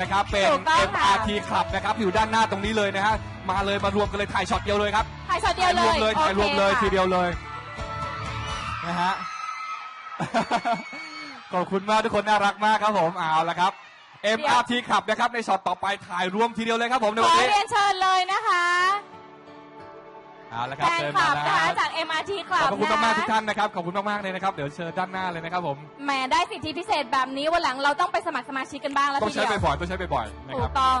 นะครับเป็น ถูกต้องค่ะ MRT Club นะครับอยู่ด้านหน้าตรงนี้เลยนะฮะมาเลยมารวมกันเลยถ่ายช็อตเดียวเลยครับถ่ายช็อตเดียวเลถ่ายรวยมเลยถ่ายรวมเลยโอคทีเดียวเลยนะฮะ ขอบคุณมากทุกคนน่ารักมากครับผมเอาละครับ MRT Club นะครับในช็อตต่อไปถ่ายรวมทีเดียวเลยครับผมในขวันอนี้ เรียนเชิญเลยนะคะ เอาละคแฟรับนเชิญคมาลับนะนะคะฮะจาก MRT คขลัอบบคุณนะมากๆทุกท่านนะครับขอบคุณมากๆเลยนะครับเดี๋ยวเชิญด้านหน้าเลยนะครับผมแหมได้สิทธิพิเศษแบบนี้วันหลังเราต้องไปสมัครสมาชิกกันบ้างแล้วต้องทีใช้เดียวบ่อยๆต้องใช้บ่อยๆนะถูครักบต้อง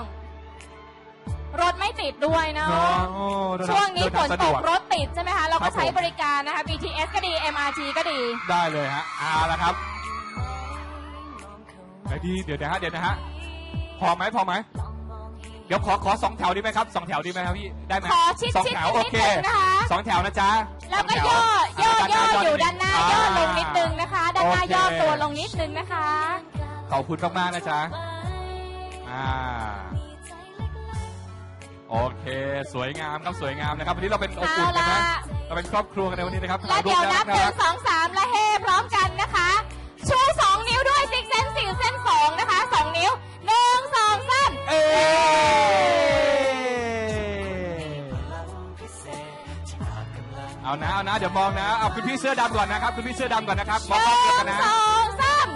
รถไม่ติดด้วยเนาะ เนาะโอ้เดิทาช่วงนี้เดิฝทานสะตดกว รถติดใช่ไหมคะ เราครัก็บใช้ผมบริการนะคะ BTS ก็ดี MRT ก็ดี ได้เลยฮะเอาละครับเดี๋ยวดีเดี๋ยวนะฮะเดี๋ยวนะฮะพอไหมพอไหม เดี๋ยวขอขอสองแถวดีไหมครับสองแถวดีไหมครับพี่ได้ไหมขอชิดสองชิดแถวนิโอดเคนึงนะคะ สองแถวนะจ๊ะแล้วก็สงถย่อ ย่อ ย่อด้อยู่ด้านหน้า ย่อลงนิดนึงนะคะ ด้านหน้าโเคย่อตัวลงนิดนึงนะคะ ขอบคุณมากๆนะจ๊ะอ่าโอเค สวยงามครับสวยงามนะครับวันนี้เราเป็นอบอุ่นกันนะเอาล่ะเราเป็นครอบครัวกันในวันนี้นะครับและเดี๋ยวนับหถ่านึ่รูงปสองสามและเฮพร้อมกัน เอานะเอานะ เดี๋ยวมองนะ เอาคุณพี่เสื้อดำก่อนนะครับ คุณพี่เสื้อดำก่อนนะครับมหองกล้องเดียวกันนึ่นะงสองสาม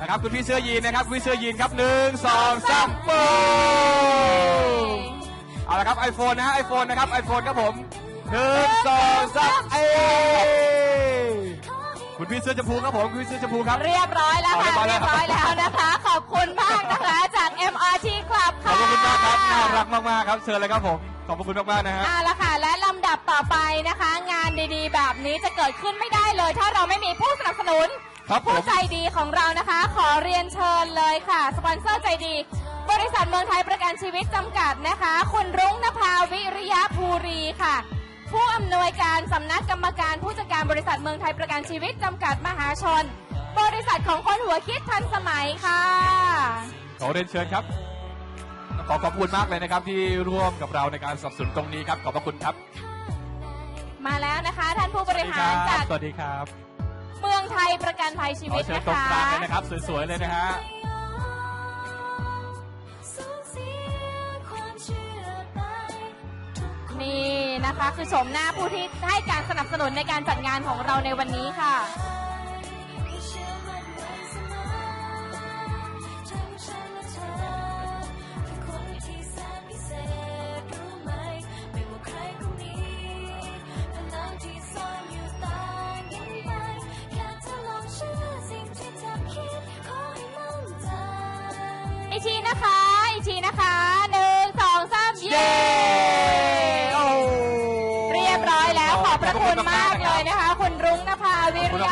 นะครับคุณพี่เสื้อยีนนะครับคุณพี่เสื้อยีนครับหนึ่งสองสามปึ้งเอาละครับไอโฟนนะไอโฟนนะครับไอโฟนครับผมหนึ่งสองสามเอ้ย คุณพี่เสื้อชมพูครับผมคุณพี่เสื้อชมพูครับ เรียบร้อยแล้วค่ะเอาเรีเรียยบบร้ร้ออยยแล้แล้ว วนะคะ ขอบคุณมากนะคะจาก MRT Club ขอบค่ะคุณมากครับน่ารักมากๆครับเชิญเลยครับผมขอบคุณมากๆนะฮะ เอาละค่ะ และลำดับต่อไปนะคะ งานดีๆ แบบนี้จะเกิดขึ้นไม่ได้เลย ถ้าเราไม่มีผู้สนับสนุนครับผผู้มใจดีของเรานะคะ ขอเรียนเชิญเลยค่ะ สปอนเซอร์ใจดี บริษัทเมืองไทยประกันชีวิตจำกัดนะคะ คุณรุ้งนภาวิริยะภูรีค่ะ ผู้อำนวยการสำนักกรรมการผู้จัดการบริษัทเมืองไทยประกันชีวิตจำกัดมหาชน บริษัทของคนหัวคิดทันสมัยค่ะ ขอเรียนเชิญครับ ขอขอบคุณมากเลยนะครับที่ร่วมกับเราในการสนับสนุนตรงนี้ครับ ขอบพระคุณครับ มาแล้วนะคะ ท่านผู้บสวัสริดีคหารรัจากบสวัสดีครับ เมืองไทยประกันภัยชีขอวิตเชิญนะตรงคะกลางเลยนะครับ สวยๆเลยนะฮะ นี่นะคะ คือชมหน้าผู้ที่ให้การสนับสนุนในการจัดงานของเราในวันนี้ค่ะอีกทีนะคะ อีกทีนะคะ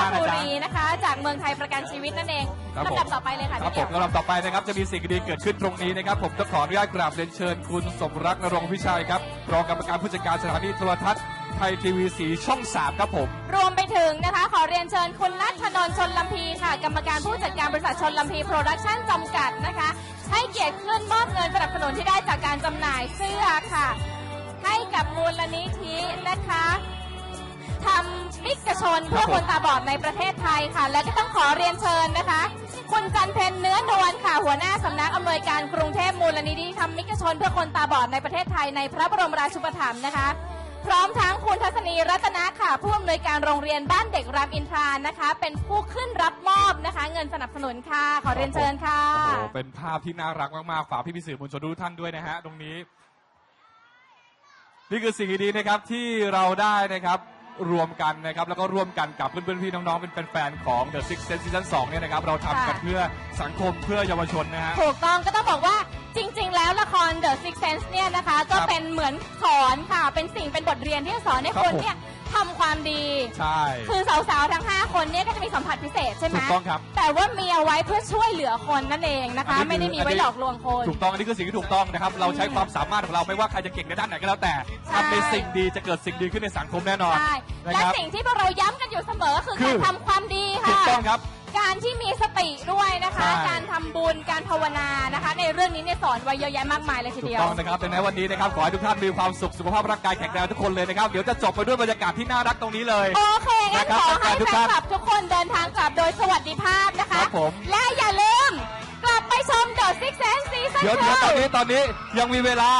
าวิริยะภูรีนะคะ จากเมืองไทยประกันชีวิตนั่นเองครับผม ลำดับต่อไปเลยค่ะครับพี่ผเดี่มยวลำดับต่อไปนะครับจะมีสิ่งดีๆเกิดขึ้นตรงนี้นะครับผมต้องขออนุญาตกราบเรียนเชิญคุณสมรักนรงค์พิชัยครับรองกรรมการผู้จัดการสถานีโทรทัศน์ไทยทีวีสีช่อง 3 ครับผม รวมไปถึงนะคะ ขอเรียนเชิญคุณนัทธนนท์ชนลำพีค่ะ กรรมการผู้จัดการบริษัทชนลำพีโปรดักชั่นจำกัดนะคะ ให้เกียรติขึ้นมอบเงินสนับสนุนที่ได้จากการจำหน่ายเสื้อค่ะ ให้กับมูลนิธินะคะ ทำมิกชนเพื่อคนตาบอดในประเทศไทยค่ะ และก็ต้องขอเรียนเชิญนะคะ คุณจันเพนเนื้อนวลค่ะ หัวหน้าสำนักอำนวยการกรุงเทพมูลนิธิทำมิกชนเพื่อคนตาบอดในประเทศไทยในพระบรมราชูปถัมภ์นะคะ พร้อมทั้งคุณทัศนีรัตนะค่ะ ผู้อำนวยการโรงเรียนบ้านเด็กรามอินทรานะคะ เป็นผู้ขึ้นรับมอบนะคะ เงินสนับสนุนค่ะ ขอเรียนเชิญค่ะ โอ้โหเป็นภาพที่น่ารักมากๆ ฝากพี่พิสื่อมวลชนทุกท่านด้วยนะฮะ ตรงนี้ นี่คือสิ่งดีๆนะครับที่เราได้นะครับ รวมกันนะครับแล้วก็ร่วมกันกับเพื่อนๆพี่น้องๆ เป็นแฟนๆของ The Six Sense Season 2เนี่ยนะครับเราทำกันค่ะเพื่อสังคมเพื่อเยาวชนนะฮะ ถูกต้องก็ต้องบอกว่าจริง ๆ แล้วละคร The Six Sense เนี่ยนะคะ ก็ครับเป็นเหมือนสอนค่ะ เป็นสิ่งเป็นบทเรียนที่จะสอนให้ครับคนผมเนี่ย ทำความดี ใช่ คือสาวๆ ทั้ง 5 คนเนี่ยก็จะมีสัมผัสพิเศษใช่ไหมถูกต้องครับ แต่ว่ามีเอาไว้เพื่อช่วยเหลือคนนั่นเองนะคะอันนี้คือไม่ได้มีไว้หลอกลวงคน ถูกต้องอันนี้คือสิ่งที่ถูกต้องนะครับ เราใช้ความสามารถของเราไม่ว่าใครจะเก่งในด้านไหนก็แล้วแต่ใช่ ทำในสิ่งดีจะเกิดสิ่งดีขึ้นในสังคมแน่นอนใช่ นะและครับ สิ่งที่พวกเราย้ำกันอยู่เสมอคือคืการอทำความดีถูค่ะกต้องครับ การที่มีสติด้วยนะคะ ใช่ การทำบุญการภาวนานะคะ ในเรื่องนี้เนี่ยสอนไว้เยอะแยะมากมายเลยทีถูกเดียว ต้องนะครับดังนั้นวันนี้นะครับขอให้ทุกท่านมีความสุขสุขภาพร่างกายแข็งแรงทุกคนเลยนะครับ เดี๋ยวจะจบไปด้วยบรรยากาศที่น่ารักตรงนี้เลย โอเคงั้นนะครับขอให้ทุกแฟท่านนคลับทุกคนเดินทางกลับโดยสวัสดิภาพนะคะ ครับผม และอย่าลืมกลับไปชม The Six Sense Season เดี๋ยวเดี๋ยวตอนนี้ตอนนี้ยังมีเวลา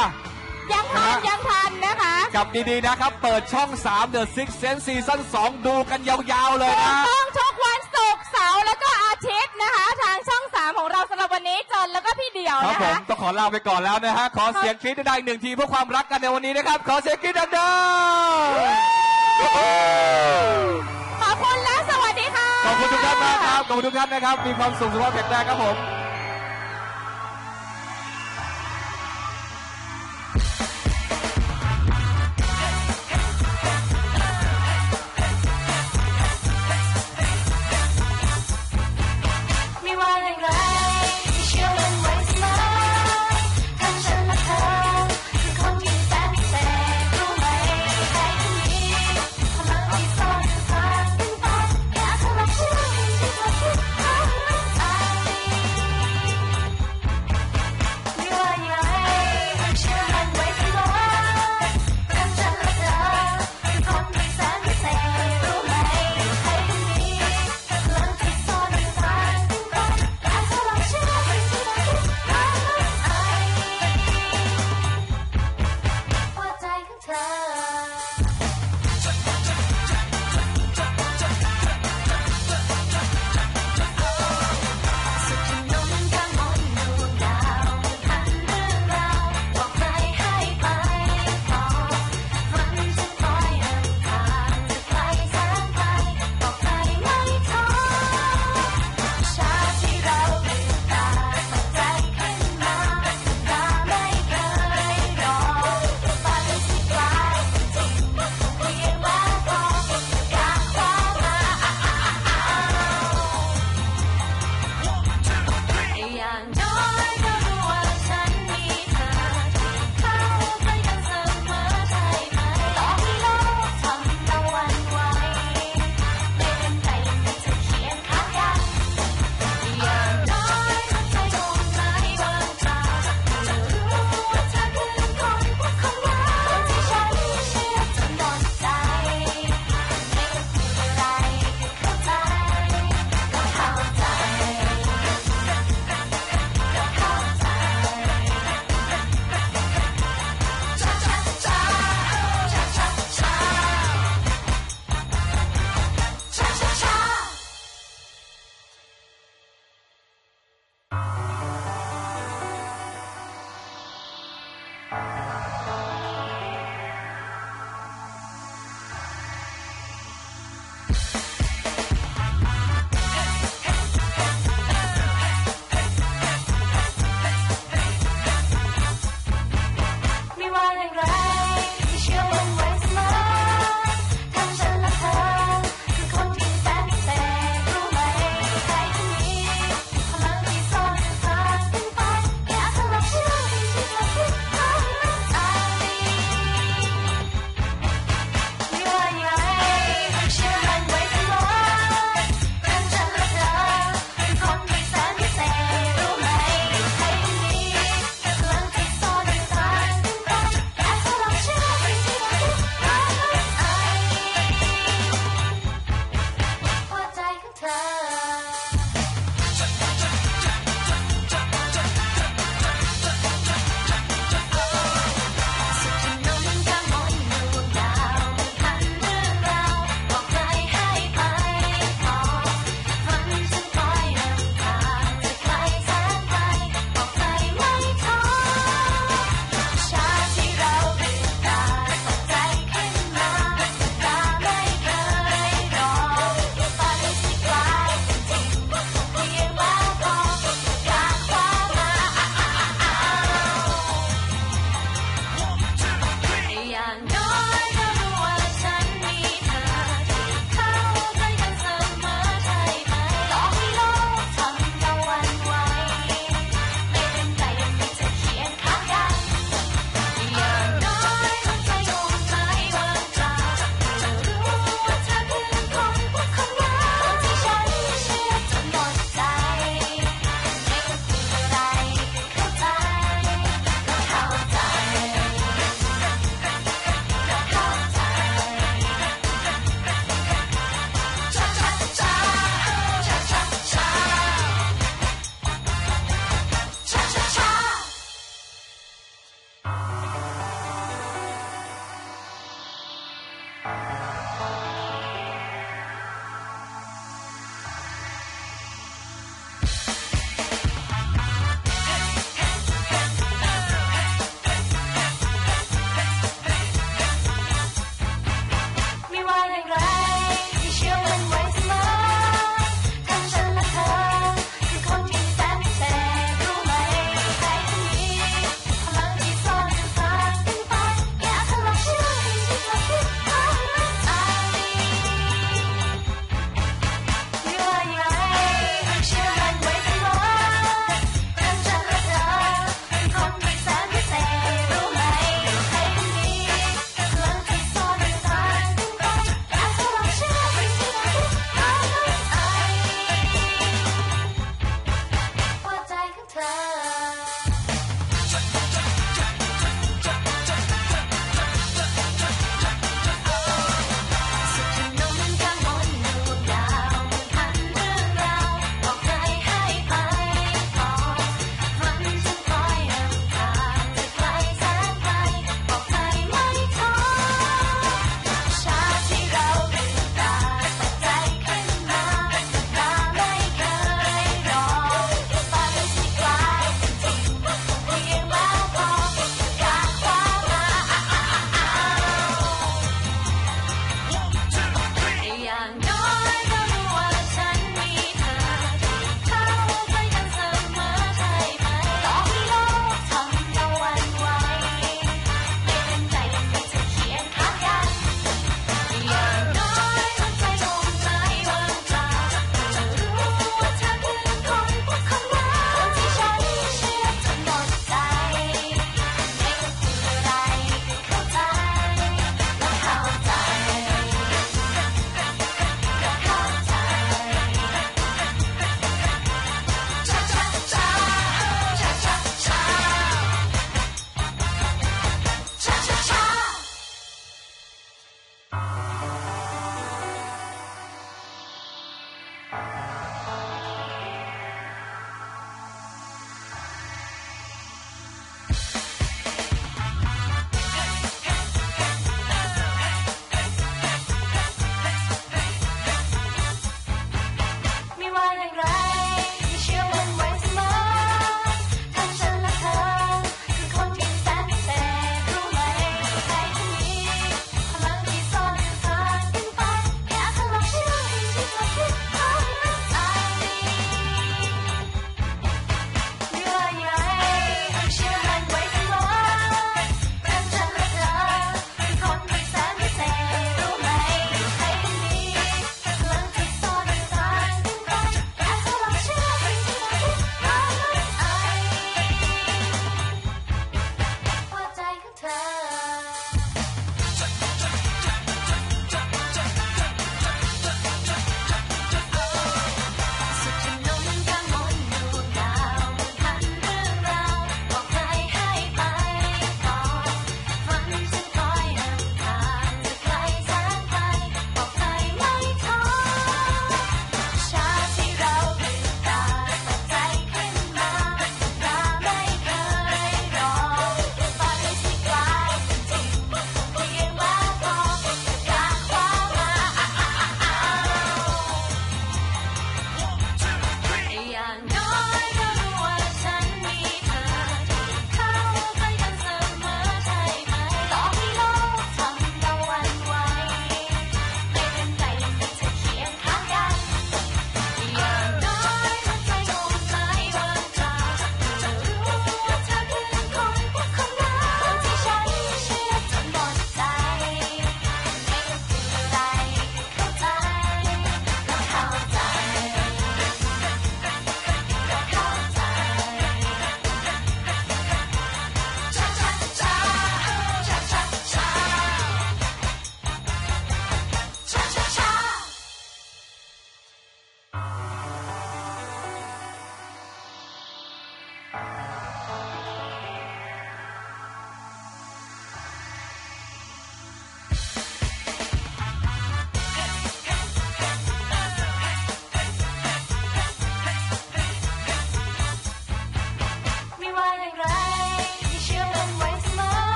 ยังทันนะฮะยังทันนะคะกลับดีๆนะครับ เปิดช่อง 3 The Six Sense Season 2 ดูกันยาวๆเลยนะต้องทุก 3 ของเราสำหรับวันนี้จนแล้วก็พี่เดี่ยวครับนะผมคะ ต้องขอลาไปก่อนแล้วนะฮะ ขอเสียงกรี๊ดดังๆหนึ่งทีเพื่อความรักกันในวันนี้นะครับ ขอเสียงกรี๊ดดังๆขอบคุณและสวัสดีค่ะขอบคุณทุกท่านมากครับขอบคุณทุกท่านนะครับ มีความสุขสุขภาพแข็งแรงครับผมไม่